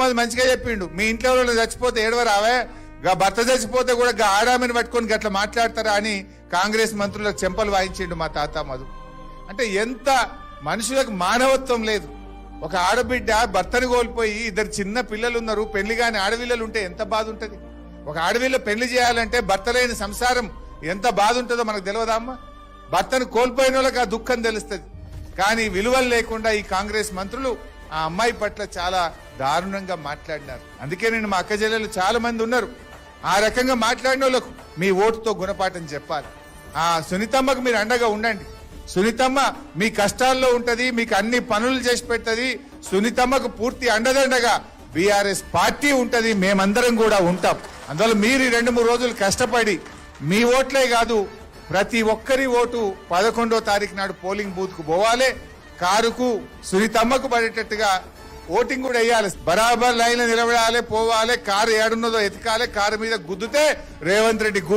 మంది మంచిగా చెప్పిండు. మీ ఇంట్లో వాళ్ళు చచ్చిపోతే ఏడవరావే? గా భర్త చచ్చిపోతే కూడా ఆడామిని పట్టుకొని గట్ల మాట్లాడతారా అని కాంగ్రెస్ మంత్రులకు చెంపలు వాయించిండు మా తాత మధు. అంటే ఎంత మనుషులకు మానవత్వం లేదు. ఒక ఆడబిడ్డ భర్తను కోల్పోయి ఇద్దరు చిన్న పిల్లలు ఉన్నారు పెళ్ళి కాని ఆడపిల్లలు ఉంటే ఎంత బాధ ఉంటుంది ఒక ఆడపిల్ల పెళ్ళి చేయాలంటే భర్త లేని సంసారం ఎంత బాధ ఉంటుందో మనకు తెలియదామ్మా భర్తను కోల్పోయిన వాళ్ళకి ఆ దుఃఖం తెలుస్తుంది. కానీ విలువలు లేకుండా ఈ కాంగ్రెస్ మంత్రులు ఆ అమ్మాయి పట్ల చాలా దారుణంగా మాట్లాడినారు. అందుకే నేను మా అక్క చెల్లెలు చాలా మంది ఉన్నారు. ఆ రకంగా మాట్లాడిన వాళ్ళకు మీ ఓటుతో గుణపాఠం చెప్పాలి. ఆ సునీతమ్మకు మీరు అండగా ఉండండి. సునీతమ్మ మీ కష్టాల్లో ఉంటది మీకు అన్ని పనులు చేసి పెట్టది సునీతమ్మకు పూర్తి అండదండగా బీఆర్ఎస్ పార్టీ ఉంటది మేమందరం కూడా ఉంటాం. అందువల్ల మీరు ఈ రెండు మూడు రోజులు కష్టపడి మీ ఓట్లే కాదు ప్రతి ఒక్కరి ఓటు పదకొండో తారీఖు నాడు పోలింగ్ బూత్కు పోవాలి. కారుకు సునీతమ్మకు పడేటట్టుగా ఓటింగ్ కూడా వేయాలి. బరాబర్ లైన్ నిలబడాలి పోవాలి కారు ఏడున్నదో ఎతకాలి కారు మీద గుద్దుతే రేవంత్ రెడ్డి గూబ